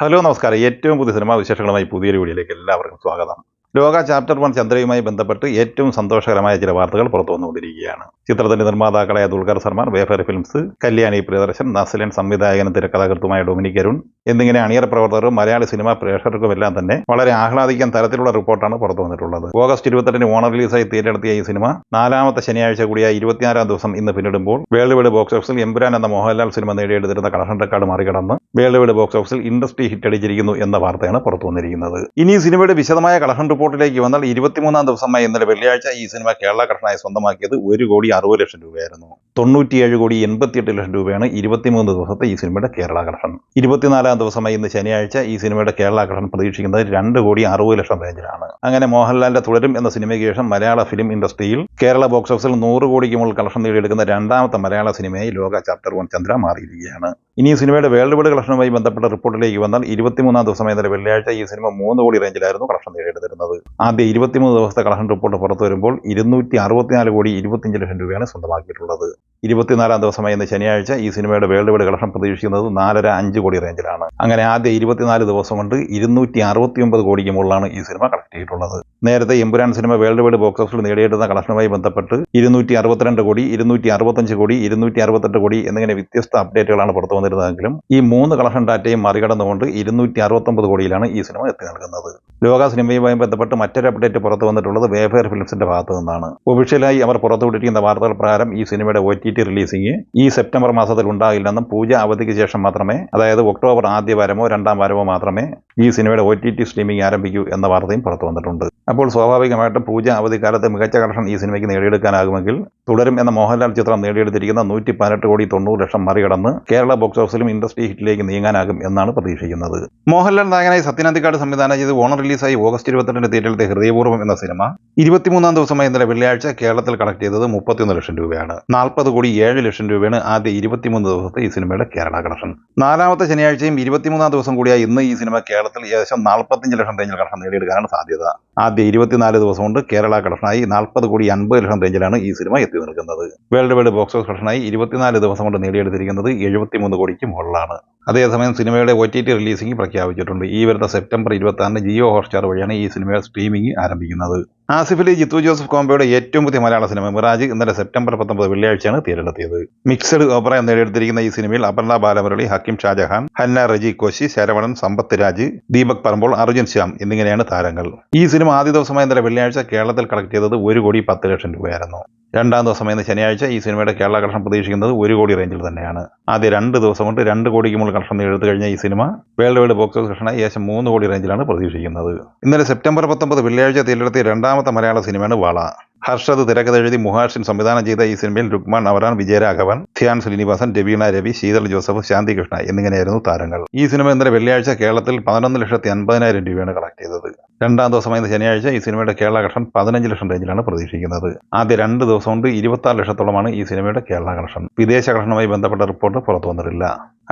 Hello നമസ്കാരം. ഏറ്റവും പുതിയ സിനിമാ വിശേഷങ്ങളുമായി പുതിയൊരു വീഡിയോയിലേക്ക് എല്ലാവർക്കും സ്വാഗതം. ലോക ചാപ്റ്റർ വൺ ചന്ദ്രയുമായി ബന്ധപ്പെട്ട് ഏറ്റവും സന്തോഷകരമായ ചില വാർത്തകൾ പുറത്തു വന്നുകൊണ്ടിരിക്കുകയാണ് ചിത്രത്തിന്റെ നിർമ്മാതാക്കളായ ദുൽഖർ സൽമാൻ വേഫർ ഫിലിംസ് കല്യാണി പ്രിയദർശൻ നസ്ലൻ സംവിധായകനും തിരക്കഥാകൃത്തുമായ ഡൊമിനിക് അരുൺ എന്നിങ്ങനെ അണിയറ പ്രവർത്തകരും മലയാളി സിനിമാ പ്രേക്ഷകർക്കുമെല്ലാം തന്നെ വളരെ ആഹ്ലാദിക്കാൻ തരത്തിലുള്ള റിപ്പോർട്ടാണ് പുറത്തു വന്നിട്ടുള്ളത്. ഓഗസ്റ്റ് ഇരുപത്തെട്ടിന് ഓണർ റിലീസായി തീരെടുത്തിയ ഈ സിനിമ നാലാമത്തെ ശനിയാഴ്ച കൂടിയ ഇരുപത്തിയാറാം ദിവസം ഇന്ന് പിന്നിടുമ്പോൾ വേൾഡ് വൈഡ് ബോക്സ് ഓഫീസിൽ എമ്പുരാൻ എന്ന മോഹൻലാൽ സിനിമ നേടിയെടുത്തിരുന്ന കളക്ഷൻ റെക്കോർഡ് മറികടന്ന് വേൾഡ് വൈഡ് ബോക്സ് ഓഫീസിൽ ഇൻഡസ്ട്രി ഹിറ്റ് അടിച്ചിരിക്കുന്നു എന്ന വാർത്തയാണ് പുറത്തു വന്നിരിക്കുന്നത്. ഇനി സിനിമയുടെ വിശദമായ കളക്ഷൻ റിപ്പോർട്ടിലേക്ക് വന്നാൽ ഇരുപത്തിമൂന്നാം ദിവസമായ ഇന്നലെ വെള്ളിയാഴ്ച ഈ സിനിമ കേരള കളക്ഷനായി സ്വന്തമാക്കിയത് ഒരു കോടി അറുപത് ലക്ഷം രൂപയായിരുന്നു. തൊണ്ണൂറ്റിയേഴ് കോടി എൺപത്തിയെട്ട് ലക്ഷം രൂപയാണ് ഇരുപത്തിമൂന്ന് ദിവസത്തെ ഈ സിനിമയുടെ കേരള കളക്ഷൻ ഇരുപത്തിനാലാം ദിവസമായി ഇന്ന് ശനിയാഴ്ച ഈ സിനിമയുടെ കേരള കളക്ഷൻ പ്രതീക്ഷിക്കുന്നത് രണ്ട് കോടി അറുപത് ലക്ഷം റേഞ്ചിലാണ്. അങ്ങനെ മോഹൻലാലിന്റെ തുടരും എന്ന സിനിമയ്ക്ക് ശേഷം മലയാള ഫിലിം ഇൻഡസ്ട്രിയിൽ കേരള ബോക്സ് ഓഫീസിൽ നൂറ് കോടിക്ക് മുകളിൽ കളക്ഷൻ നേടിയെടുക്കുന്ന രണ്ടാമത്തെ മലയാള സിനിമയായി ലോക ചാപ്റ്റർ വൺ ചന്ദ്ര മാറിയിരിക്കുകയാണ്. ഇനി ഈ സിനിമയുടെ വേൾഡ് വൈഡ് കളക്ഷനുമായി ബന്ധപ്പെട്ട റിപ്പോർട്ടിലേക്ക് വന്നാൽ ഇരുപത്തിമൂന്നാം ദിവസം ഇന്നലെ വെള്ളിയാഴ്ച ഈ സിനിമ മൂന്ന് കോടി റേഞ്ചിലായിരുന്നു കളക്ഷൻ നേടിയെടുത്തിരുന്നത് ആദ്യ ഇരുപത്തിമൂന്ന് ദിവസത്തെ കളക്ഷൻ റിപ്പോർട്ട് പുറത്തു വരുമ്പോൾ ഇരുന്നൂറ്റി അറുപത്തിനാല് കോടി ഇരുപത്തിയഞ്ച് ലക്ഷം രൂപയാണ് സ്വന്തമാക്കിയിട്ടുള്ളത്. ഇരുപത്തിനാലാം ദിവസമായ ഇന്ന് ശനിയാഴ്ച ഈ സിനിമയുടെ വേൾഡ് വൈഡ് കളക്ഷൻ പ്രതീക്ഷിക്കുന്നത് നാലര അഞ്ച് കോടി റേഞ്ചിലാണ്. അങ്ങനെ ആദ്യ ഇരുപത്തിനാല് ദിവസം കൊണ്ട് ഇരുന്നൂറ്റി അറുപത്തിയൊമ്പത് കോടിക്ക് മുകളിലാണ് ഈ സിനിമ കളക്ട് ചെയ്തിട്ടുള്ളത്. നേരത്തെ Empuraan cinema world wide box ഓഫീസിൽ നേടിയെടുത്ത കളക്ഷനുമായി ബന്ധപ്പെട്ട് ഇരുന്നൂറ്റി അറുപത്തിരണ്ട് കോടി ഇരുന്നൂറ്റി അറുപത്തഞ്ച് കോടി ഇരുന്നൂറ്റി അറുപത്തെട്ട് കോടി എന്നിങ്ങനെ വ്യത്യസ്ത അപ്ഡേറ്റുകളാണ് പുറത്തു വന്നിരുന്നതെങ്കിലും ഈ മൂന്ന് കളക്ഷൻ ഡാറ്റയും മറികടന്നുകൊണ്ട് ഇരുന്നൂറ്റി അറുപത്തൊമ്പത് കോടിയിലാണ് ഈ സിനിമ എത്തി നൽകുന്നത്. ലോക സിനിമയുമായി ബന്ധപ്പെട്ട് മറ്റൊരു അപ്ഡേറ്റ് പുറത്തു വന്നിട്ടുള്ളത് വേഫെയർ ഫിലിംസിന്റെ ഭാഗത്തു നിന്നാണ്. ഒഫീഷ്യലായി അവർ പുറത്തുവിട്ടിരിക്കുന്ന വാർത്തകൾ പ്രകാരം ഈ സിനിമയുടെ ഒ ടി ടി റിലീസിംഗ് ഈ സെപ്റ്റംബർ മാസത്തിൽ ഉണ്ടാകില്ലെന്നും പൂജ അവധിക്ക് ശേഷം മാത്രമേ അതായത് ഒക്ടോബർ ആദ്യ വാരമോ രണ്ടാം വാരമോ മാത്രമേ ഈ സിനിമയുടെ ഒ ടി ടി സ്ട്രീമിംഗ് ആരംഭിക്കൂ എന്ന വാർത്തയും പുറത്തു വന്നിട്ടുണ്ട്. അപ്പോൾ സ്വാഭാവികമായിട്ടും പൂജ അവധിക്കാലത്ത് മികച്ച കളക്ഷൻ ഈ സിനിമയ്ക്ക് നേടിയെടുക്കാനാകുമെങ്കിൽ തുടരും എന്ന മോഹൻലാൽ ചിത്രം നേടിയെടുത്തിരിക്കുന്ന നൂറ്റി പതിനെട്ട് കോടി തൊണ്ണൂറ് ലക്ഷം മറികടന്ന് കേരള ബോക്സ് ഓഫീസിലും ഇൻഡസ്ട്രി ഹിറ്റിലേക്ക് നീങ്ങാനാകും എന്നാണ് പ്രതീക്ഷിക്കുന്നത്. മോഹൻലാൽ നായകനായി സത്യനാന്തിക്കാട് സംവിധാനം ചെയ്ത് ഓണർ റിലീസായി ഓഗസ്റ്റ് ഇരുപത്തിരണ്ടിന് തിയേറ്ററിലെത്തിയ ഹൃദയപൂർവം എന്ന സിനിമ ഇരുപത്തിമൂന്നാം ദിവസമായ ഇന്നലെ വെള്ളിയാഴ്ച കേരളത്തിൽ കളക്ട് ചെയ്തത് മുപ്പത്തിയൊന്ന് ലക്ഷം രൂപയാണ്. നാൽപ്പത് കോടി ഏഴ് ലക്ഷം രൂപയാണ് ആദ്യ ഇരുപത്തിമൂന്ന് ദിവസത്തെ ഈ സിനിമയുടെ കേരള കളക്ഷൻ നാലാമത്തെ ശനിയാഴ്ചയും ഇരുപത്തിമൂന്നാം ദിവസം കൂടിയായി ഇന്ന് ഈ സിനിമ കേരളത്തിൽ ഏകദേശം നാൽപ്പത്തഞ്ച് ലക്ഷം റേഞ്ചിൽ കളക്ഷൻ നേടിയെടുക്കാനാണ് സാധ്യത. ആദ്യ ഇരുപത്തിനാല് ദിവസം കൊണ്ട് കേരള കളക്ഷനായി നാൽപ്പത് കോടി അൻപത് ലക്ഷം റേഞ്ചിലാണ് ഈ സിനിമ എത്തി നിൽക്കുന്നത്. വേൾഡ് വൈഡ് ബോക്സ് ഓഫീസ് കളക്ഷനായി ഇരുപത്തിനാല് ദിവസം കൊണ്ട് നേടിയെടുത്തിരിക്കുന്നത് എഴുപത്തിമൂന്ന് കോടിക്ക് മുകളിലാണ്. അതേസമയം സിനിമയുടെ ഒ ടി ടി റിലീസിംഗ് പ്രഖ്യാപിച്ചിട്ടുണ്ട്. ഈ വരുന്ന സെപ്റ്റംബർ ഇരുപത്തി ആറിന് ജിയോ ഹോട്ട്സ്റ്റാർ വഴിയാണ് ഈ സിനിമയുടെ സ്ട്രീമിംഗ് ആരംഭിക്കുന്നത്. ആസിഫ് അലി ജിത്തു ജോസഫ് കോംബോയുടെ ഏറ്റവും പുതിയ മലയാള സിനിമ മിറാജ് ഇന്നലെ സെപ്റ്റംബർ പത്തൊമ്പത് വെള്ളിയാഴ്ചയാണ് തിരഞ്ഞെടുത്തിയത് മിക്സഡ് ഓപ്പറ നേടിയെടുത്തിരിക്കുന്ന ഈ സിനിമയിൽ അപർണ ബാലമുരളി ഹക്കിം ഷാജഹാൻ ഹന്ന റജി കോശി ശരവണൻ സമ്പത്ത് രാജ് ദീപക് പറമ്പോൾ അർജുൻ ശ്യാം എന്നിങ്ങനെയാണ് താരങ്ങൾ. ഈ സിനിമ ആദ്യ ദിവസമായ ഇന്നലെ വെള്ളിയാഴ്ച കേരളത്തിൽ കളക്ട് ചെയ്തത് ഒരു കോടി പത്ത് ലക്ഷം രൂപയായിരുന്നു. രണ്ടാം ദിവസമായ ഇന്ന് ശനിയാഴ്ച ഈ സിനിമയുടെ കേരള കളക്ഷൻ പ്രതീക്ഷിക്കുന്നത് ഒരു കോടി റേഞ്ചിൽ തന്നെയാണ്. ആദ്യ രണ്ട് ദിവസം കൊണ്ട് രണ്ട് കോടിക്ക് മുകളിൽ കളക്ഷൻ നേടുത്തു കഴിഞ്ഞ ഈ cinema world wide box office collection ഏകദേശം മൂന്ന് കോടി റേഞ്ചിലാണ് പ്രതീക്ഷിക്കുന്നത്. ഇന്നലെ സെപ്റ്റംബർ പത്തൊമ്പത് വെള്ളിയാഴ്ച തിരഞ്ഞെടുത്തിയ രണ്ടാമത്തെ മലയാള സിനിമയാണ് വാള. ഹർഷദ് തിരക്കഥ എഴുതി മുഹാഷിൻ സംവിധാനം ചെയ്ത ഈ സിനിമയിൽ രുക്മാൻ അവരാൻ വിജയരാഘവൻ ധ്യാൻ ശ്രീനിവാസൻ രവീണ രവി ശീതൾ ജോസഫ് ശാന്തി കൃഷ്ണ എന്നിങ്ങനെയായിരുന്നു താരങ്ങൾ. ഈ സിനിമ ഇന്നലെ വെള്ളിയാഴ്ച കേരളത്തിൽ പതിനൊന്ന് ലക്ഷത്തി അൻപതിനായിരം രൂപയാണ് കളക്ട് ചെയ്തത്. രണ്ടാം ദിവസമായ ശനിയാഴ്ച ഈ സിനിമയുടെ കേരള കളക്ഷൻ പതിനഞ്ച് ലക്ഷം റേഞ്ചിലാണ് പ്രതീക്ഷിക്കുന്നത്. ആദ്യ രണ്ട് ദിവസം കൊണ്ട് ഇരുപത്തി ലക്ഷത്തോളമാണ് ഈ സിനിമയുടെ കേരള കളക്ഷൻ വിദേശ കളക്ഷനുമായി ബന്ധപ്പെട്ട റിപ്പോർട്ട് പുറത്തു വന്നിട്ടില്ല.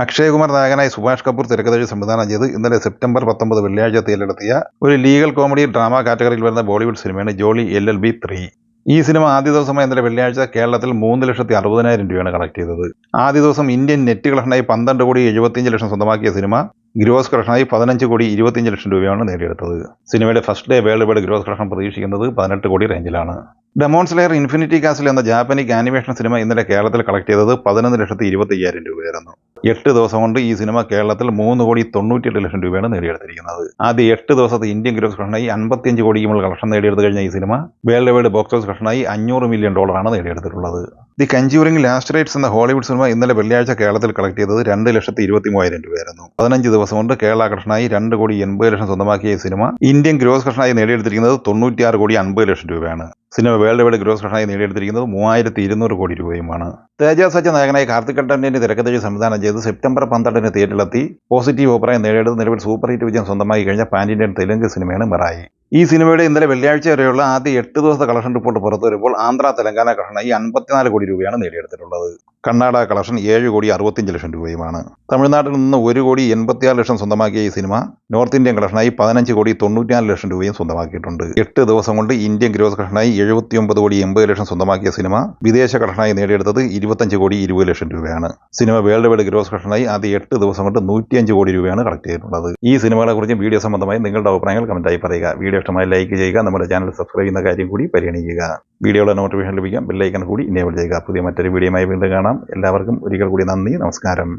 അക്ഷയകുമാർ നായകനായി സുഭാഷ് കപൂർ തിരക്കഥഴി സംവിധാനം ചെയ്ത് ഇന്നലെ സെപ്റ്റംബർ പത്തൊമ്പത് വെള്ളിയാഴ്ച തിരഞ്ഞെടുത്തിയ ഒരു ലീഗൽ കോമഡി ഡ്രാമ കാറ്റഗറിയിൽ വരുന്ന ബോളിവുഡ് സിനിമയാണ് Jolly L L B three. ഈ സിനിമ ആദ്യ ദിവസമായ ഇന്നലെ വെള്ളിയാഴ്ച കേരളത്തിൽ മൂന്ന് ലക്ഷത്തി അറുപതിനായിരം രൂപയാണ് കളക്ട് ചെയ്തത്. ആദ്യ ദിവസം ഇന്ത്യൻ നെറ്റ് കളക്ഷനായി പന്ത്രണ്ട് കോടി എഴുപത്തിയഞ്ച് ലക്ഷം സ്വന്തമാക്കിയ സിനിമ ഗ്രോസ് കളക്ഷനായി പതിനഞ്ച് കോടി ഇരുപത്തിയഞ്ച് ലക്ഷം രൂപയാണ് നേടിയെടുത്തത്. സിനിമയുടെ first day world wide gross collection പ്രതീക്ഷിക്കുന്നത് പതിനെട്ട് കോടി റേഞ്ചിലാണ് ഡെമോൺസ് ലെയർ ഇൻഫിനിറ്റി കാസിൽ എന്ന ജാപ്പനീസ് ആനിമേഷൻ സിനിമ ഇന്നലെ കേരളത്തിൽ കളക്ട് ചെയ്തത് പതിനൊന്ന് ലക്ഷത്തി ഇരുപത്തി അയ്യായിരം രൂപയായിരുന്നു. എട്ട് ദിവസം കൊണ്ട് ഈ സിനിമ കേരളത്തിൽ മൂന്ന് കോടി തൊണ്ണൂറ്റിയെട്ട് ലക്ഷം രൂപയാണ് നേടിയെടുത്തിരിക്കുന്നത്. ആദ്യ എട്ട് ദിവസത്തെ ഇന്ത്യൻ ഗ്രോസ് കളക്ഷനായി അൻപത്തിയഞ്ച് കോടിക്ക് മുകളിൽ കളക്ഷൻ നേടിയെടുത്ത് കഴിഞ്ഞ ഈ cinema world wide box office കളക്ഷനായി അഞ്ഞൂറ് മില്യൺ ഡോളറാണ് നേടിയെടുത്തിട്ടുള്ളത്. ദി കഞ്ചൂറിംഗ് ലാസ്റ്റ് റൈറ്റ്സ് എന്ന ഹോളിവുഡ് സിനിമ ഇന്നലെ വെള്ളിയാഴ്ച കേരളത്തിൽ കളക്ട് ചെയ്തത് രണ്ട് ലക്ഷത്തി ഇരുപത്തി മൂവായിരം രൂപയായിരുന്നു. പതിനഞ്ച് ദിവസം കൊണ്ട് കേരള കളക്ഷനായി രണ്ട് കോടി എൺപത് ലക്ഷം സ്വന്തമാക്കിയ ഈ സിനിമ ഇന്ത്യൻ ഗ്രോസ് കളക്ഷനായി നേടിയെടുത്തിരിക്കുന്നത് തൊണ്ണൂറ്റിയാറ് കോടി അൻപത് ലക്ഷം രൂപയാണ്. സിനിമ വേൾഡ് വൈഡ് ഗ്രോസ് കളക്ഷനായി നേടിയെടുത്തിരിക്കുന്നത് മൂവായിരത്തി ഇരുന്നൂറ് കോടി രൂപയുമാണ്. തേജ അച്ഛൻ നായകനായി കാർത്തിക് കണ്ടന്റിന്റെ തിരക്കഥയിൽ സംവിധാനം ചെയ്ത് സെപ്റ്റംബർ പന്ത്രണ്ടിന് തിയേറ്ററിലെത്തി പോസിറ്റീവ് അഭിപ്രായം നേടിയെടുത്ത് നിലവിൽ സൂപ്പർ ഹിറ്റ് വിജയം സ്വന്തമായി കഴിഞ്ഞ പാൻ ഇന്ത്യൻ തെലുങ്ക് സിനിമയാണ് മിറായി. ഈ സിനിമയുടെ ഇന്നലെ വെള്ളിയാഴ്ച വരെയുള്ള ആദ്യ എട്ട് ദിവസത്തെ കളക്ഷൻ റിപ്പോർട്ട് പുറത്തു വരുമ്പോൾ ആന്ധ്ര തെലങ്കാന ഈ അൻപത്തിനാല് കോടി രൂപയാണ് നേടിയെടുത്തിട്ടുള്ളത്. കർണാടക കളക്ഷൻ ഏഴ് കോടി അറുപത്തിയഞ്ച് ലക്ഷം രൂപയുമാണ്. തമിഴ്നാട്ടിൽ നിന്ന് ഒരു കോടി എൺപത്തിയാറ് ലക്ഷം സ്വന്തമാക്കിയ ഈ സിനിമ നോർത്ത് ഇന്ത്യൻ കളക്ഷനായി പതിനഞ്ച് കോടി തൊണ്ണൂറ്റിനാല് ലക്ഷം രൂപയും സ്വന്തമാക്കിയിട്ടുണ്ട്. എട്ട് ദിവസം കൊണ്ട് ഇന്ത്യൻ ഗ്രോസ് കളക്ഷനായി എഴുപത്തിയൊമ്പത് കോടി എൺപത് ലക്ഷം സ്വന്തമാക്കിയ സിനിമ വിദേശ കളക്ഷനായി നേടിയെടുത്തത് ഇരുപത്തഞ്ച് കോടി ഇരുപത് ലക്ഷം രൂപയാണ്. സിനിമ വേൾഡ് വൈഡ് ഗ്രോസ് കളക്ഷനായി ആദ്യ എട്ട് ദിവസം കൊണ്ട് നൂറ്റിയഞ്ച് കോടി രൂപയാണ് കളക്ട് ചെയ്തിട്ടുള്ളത്. ഈ സിനിമകളെ കുറിച്ചും വീഡിയോ സംബന്ധമായി നിങ്ങളുടെ അഭിപ്രായങ്ങൾ കമന്റായി പറയുക. വീഡിയോ ഇഷ്ടമായി ലൈക്ക് ചെയ്യുക നമ്മുടെ ചാനൽ സബ്സ്ക്രൈബ് ചെയ്യുന്ന കാര്യം കൂടി പരിഗണിക്കുക. വീഡിയോയുടെ നോട്ടിഫിക്കേഷൻ ലഭിക്കാം ബെല്ലൈക്കൺ കൂടി ഇനേബിൾ ചെയ്യുക. പുതിയ മറ്റൊരു വീഡിയോയുമായി വീണ്ടും കാണാം. എല്ലാവർക്കും ഒരിക്കൽ കൂടി നന്ദി നമസ്കാരം.